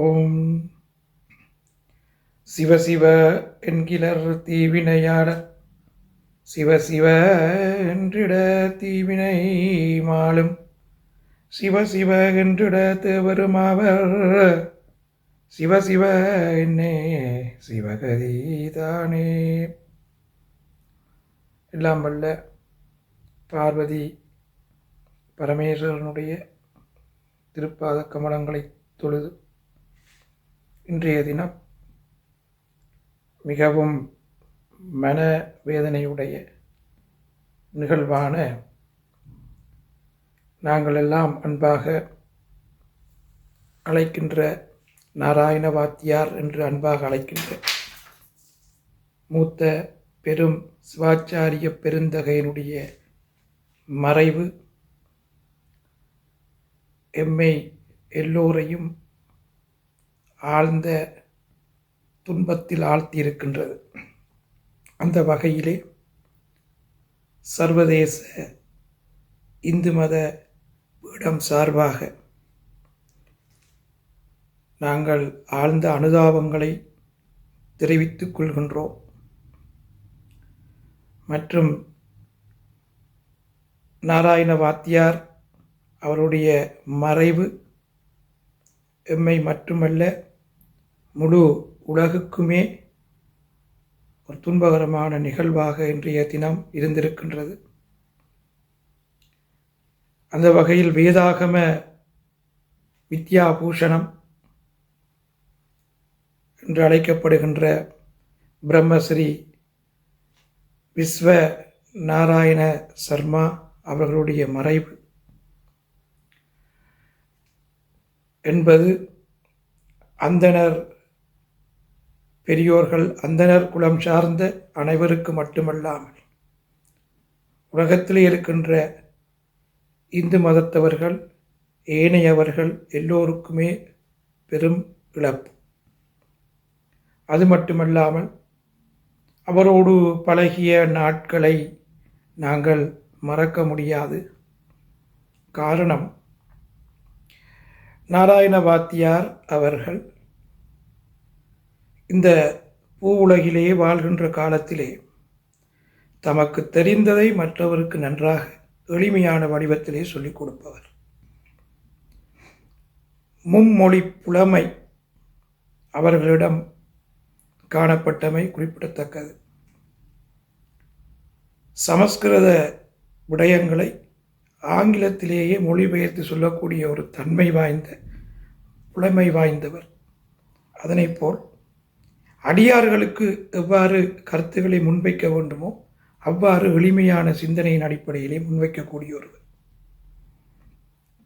ஓம். சிவ சிவ என்கிலர் தீவினையாட சிவ சிவ என்றிட தீவினை மாலும் சிவ என்றிட தேவருமாவர் சிவ சிவ என்னே சிவகதிதானே. எல்லாம் வல்ல பார்வதி பரமேஸ்வரனுடைய திருப்பாத கமலங்களை தொழுது இன்றைய தினம் மிகவும் மன வேதனையுடைய நிகழ்வான நாங்கள் எல்லாம் அன்பாக அழைக்கின்ற நாராயண வாத்தியார் என்று அன்பாக அழைக்கின்ற மூத்த பெரும் சிவாச்சாரிய பெருந்தகையினுடைய மறைவு எம்மை எல்லோரையும் ஆழ்ந்த துன்பத்தில் ஆழ்த்தியிருக்கின்றது. அந்த வகையிலே சர்வதேச இந்து மத பீடம் சார்பாக நாங்கள் ஆழ்ந்த அனுதாபங்களை தெரிவித்துக் கொள்கின்றோம். மற்றும் நாராயண வாத்தியார் அவருடைய மறைவு எம்மை மட்டுமல்ல முழு உலகுக்குமே ஒரு துன்பகரமான நிகழ்வாக இன்றைய தினம் இருந்திருக்கின்றது. அந்த வகையில் வேதாகம வித்யாபூஷணம் என்று அழைக்கப்படுகின்ற பிரம்மஸ்ரீ விஸ்வ நாராயண சர்மா அவர்களுடைய மறைவு என்பது அந்தனர் பெரியோர்கள் அந்தனர் குலம் சார்ந்த அனைவருக்கு மட்டுமல்லாமல் உலகத்தில் இருக்கின்ற இந்து மதத்தவர்கள் ஏனையவர்கள் எல்லோருக்குமே பெரும் இழப்பு. அது மட்டுமல்லாமல் அவரோடு பழகிய நாட்களை நாங்கள் மறக்க முடியாது. காரணம் நாராயண வாத்தியார் அவர்கள் இந்த பூ உலகிலே வாழ்கின்ற காலத்திலே தமக்கு தெரிந்ததை மற்றவருக்கு நன்றாக எளிமையான வடிவத்திலே சொல்லிக் கொடுப்பவர். மும்மொழி புலமை அவர்களிடம் காணப்பட்டமை குறிப்பிடத்தக்கது. சமஸ்கிருத விடயங்களை ஆங்கிலத்திலேயே மொழிபெயர்த்து சொல்லக்கூடிய ஒரு தன்மை வாய்ந்த புலமை வாய்ந்தவர். அதனைப்போல் அடியார்களுக்கு எவ்வாறு கருத்துக்களை முன்வைக்க வேண்டுமோ அவ்வாறு எளிமையான சிந்தனையின் அடிப்படையிலே முன்வைக்கக்கூடிய ஒருவர்.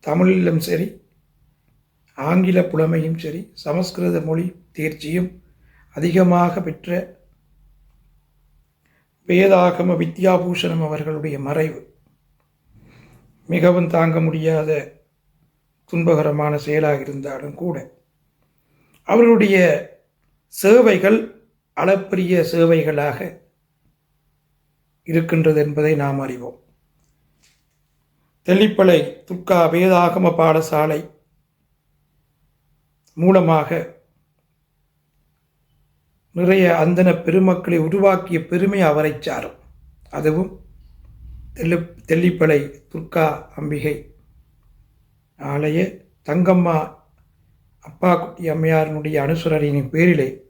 தமிழிலும் சரி ஆங்கில புலமையும் சரி சமஸ்கிருத மொழி தேர்ச்சியும் அதிகமாக பெற்ற வேதாகம வித்யாபூஷணம் அவர்களுடைய மறைவு மிகவும் தாங்க முடியாத துன்பகரமான செயலாக இருந்தாலும் கூட அவருடைய சேவைகள் அளப்பரிய சேவைகளாக இருக்கின்றது என்பதை நாம் அறிவோம். தெல்லிப்பளை துர்கா வேதாகம பாடசாலை மூலமாக நிறைய அந்தன பெருமக்களை உருவாக்கிய பெருமை அவரை சாரும். அதுவும் தெல்லு தெல்லிப்பளை துர்கா அம்பிகை ஆலய தங்கம்மா அப்பா குட்டி அம்மையாரினுடைய அனுசரணையின் பேரிலே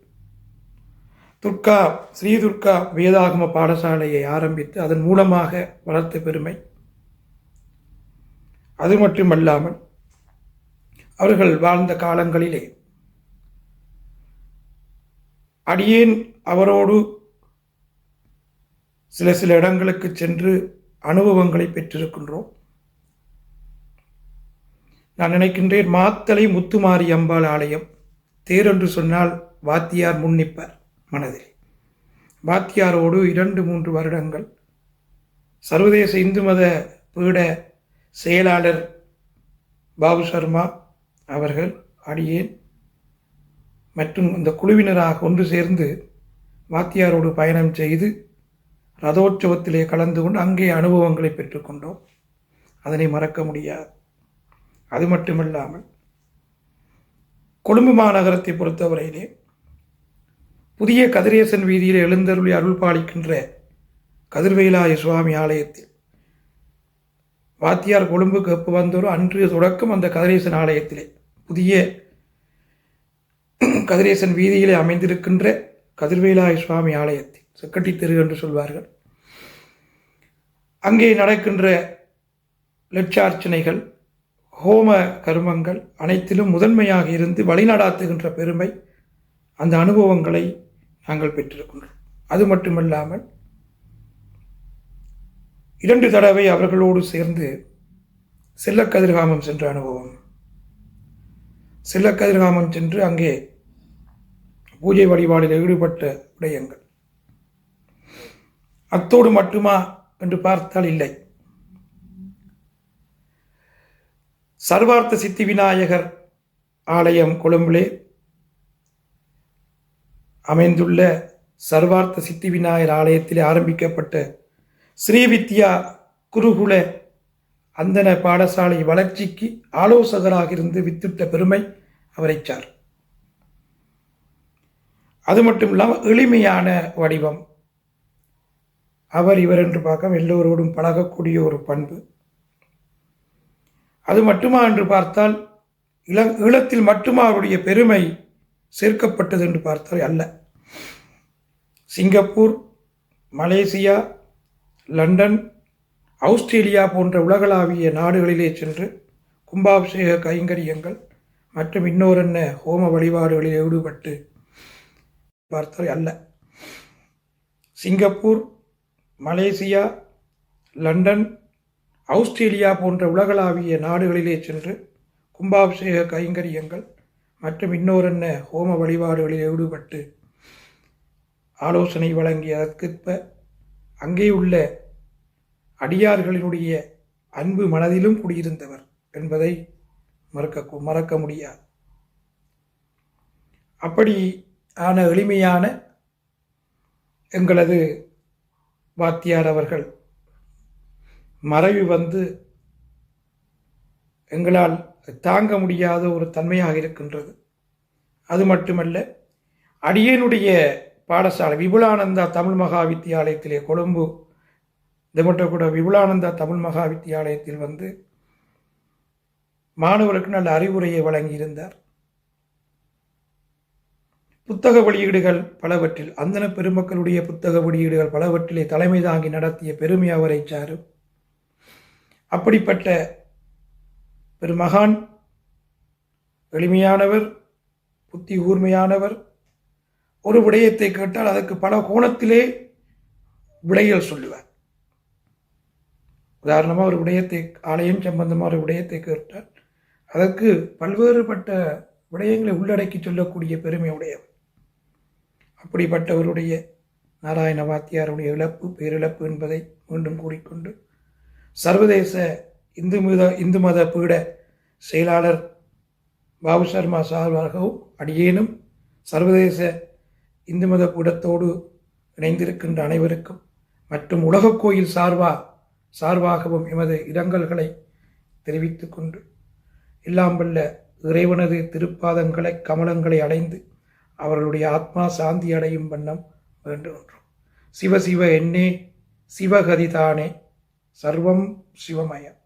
துர்கா ஸ்ரீ துர்கா வேதாகம பாடசாலையை ஆரம்பித்து அதன் மூலமாக வளர்த்த பெருமை. அது மட்டுமல்லாமல் அவர்கள் வாழ்ந்த காலங்களிலே அடியேன் அவரோடு சில சில இடங்களுக்கு சென்று அனுபவங்களை பெற்றிருக்கின்றோம். நான் நினைக்கின்றேன் மாத்தலை முத்துமாரி அம்பாள் ஆலயம் தேரென்று சொன்னால் வாத்தியார் முன்னிப்பார். மனதில். வாத்தியாரோடு இரண்டு மூன்று வருடங்கள். சர்வதேச இந்து மத பீட செயலாளர் பாபு சர்மா அவர்கள் அடியேன் மற்றும் அந்த குழுவினராக ஒன்று சேர்ந்து வாத்தியாரோடு பயணம் செய்து ரதோற்சவத்திலே கலந்து கொண்டு அங்கே அனுபவங்களை பெற்றுக்கொண்டோம் அதனை மறக்க முடியாது. அது மட்டுமில்லாமல் கொழும்பு மாநகரத்தை பொறுத்தவரையிலே புதிய கதிரேசன் வீதியில் எழுந்தருளி அருள் பாலிக்கின்ற கதிர்வேலாய சுவாமி ஆலயத்தில். வாத்தியார் கொழும்புக்கு எப்போ வந்தோரோ அன்று தொடக்கம் அந்த கதிரேசன் ஆலயத்திலே. புதிய கதிரேசன் வீதியிலே அமைந்திருக்கின்ற கதிர்வேலாய சுவாமி ஆலயத்தில். செக்கட்டி தெரு என்று சொல்வார்கள். அங்கே நடக்கின்ற லட்சார்ச்சனைகள் ஹோம கருமங்கள் அனைத்திலும் முதன்மையாக இருந்து வழிநடாத்துகின்ற பெருமை அந்த அனுபவங்களை நாங்கள் பெற்றிருக்கின்றோம் அது மட்டுமல்லாமல் இரண்டு தடவை அவர்களோடு சேர்ந்து செல்லக்கதிர்காமம் சென்ற அனுபவம். செல்லக்கதிர்காமம் சென்று அங்கே பூஜை வழிபாடில் ஈடுபட்ட விடயங்கள். அத்தோடு மட்டுமா என்று பார்த்தால் இல்லை. சர்வார்த்த சித்தி விநாயகர் ஆலயம் கொழும்பிலே அமைந்துள்ள சர்வார்த்த சித்தி விநாயகர் ஆலயத்தில் ஆரம்பிக்கப்பட்ட ஸ்ரீவித்யா குருகுல அந்தன பாடசாலை வளர்ச்சிக்கு ஆலோசகராக இருந்து வித்திட்ட பெருமை அவரை சார். அது மட்டும் இல்லாமல் எளிமையான வடிவம். அவர் இவர் என்று பார்க்க எல்லோரோடும் பழகக்கூடிய ஒரு பண்பு. அது மட்டுமா என்று பார்த்தால் இள ஈழத்தில் மட்டுமா அவருடைய பெருமை சேர்க்கப்பட்டது என்று பார்த்தால் அல்ல. சிங்கப்பூர் மலேசியா லண்டன் ஆஸ்திரேலியா போன்ற உலகளாவிய நாடுகளிலே சென்று கும்பாபிஷேக கைங்கரியங்கள் மற்றும் இன்னொரென்ன ஹோம வழிபாடுகளில் ஈடுபட்டு பார்த்தவை அல்ல. சிங்கப்பூர் மலேசியா லண்டன் ஆஸ்திரேலியா போன்ற உலகளாவிய நாடுகளிலே சென்று கும்பாபிஷேக கைங்கரியங்கள் மற்றும் இன்னொரென்ன? ஹோம வழிபாடுகளில் ஈடுபட்டு ஆலோசனை வழங்கியதற்கேற்ப அங்கே உள்ள அடியார்களினுடைய அன்பு மனதிலும் குடியிருந்தவர் என்பதை மறக்க மறக்க முடியாது. அப்படி ஆன எளிமையான எங்களது வாத்தியார் அவர்கள் மறைவு வந்து எங்களால் தாங்க முடியாத ஒரு தன்மையாக இருக்கின்றது. அது மட்டுமல்ல அடியனுடைய பாடசாலை விபுலானந்தா தமிழ் மகா வித்தியாலயத்திலே கொழும்பு கூட விபுலானந்தா தமிழ் மகா வித்தியாலயத்தில் வந்து மாணவருக்கு நல்ல அறிவுரையை வழங்கியிருந்தார். புத்தக வெளியீடுகள் பலவற்றில் அந்தன பெருமக்களுடைய புத்தக வெளியீடுகள் பலவற்றிலே தலைமை தாங்கி நடத்திய பெருமை அவரை சாரும். அப்படிப்பட்ட ஒரு மகான் எளிமையானவர் புத்தி கூர்மையானவர். ஒரு விடயத்தை கேட்டால் அதற்கு பல கோணத்திலே விடைகள் சொல்லுவார். உதாரணமாக ஒரு விடயத்தை ஆலயம் சம்பந்தமாக ஒரு விடயத்தை கேட்டால் அதற்கு பல்வேறுபட்ட விடயங்களை உள்ளடக்கி சொல்லக்கூடிய பெருமை உடையவர். அப்படிப்பட்டவருடைய நாராயண வாத்தியாருடைய இழப்பு பேரிழப்பு என்பதை மீண்டும் கூறிக்கொண்டு சர்வதேச இந்து மத இந்து மத பீட செயலாளர் பாபு சர்மா சார்பாகவும் அடியேனும் சர்வதேச இந்து மத பீடத்தோடு இணைந்திருக்கின்ற அனைவருக்கும் மற்றும் உலகக் கோயில் சார்பா சார்பாகவும் எமது இரங்கல்களை தெரிவித்து கொண்டு எல்லாம் வல்ல இறைவனது திருப்பாதங்களை கமலங்களை அடைந்து அவர்களுடைய ஆத்மா சாந்தி அடையும் வண்ணம் வேண்டுகின்றோம். சிவ சிவ என்னே சிவகதிதானே சர்வம் சிவமயம்.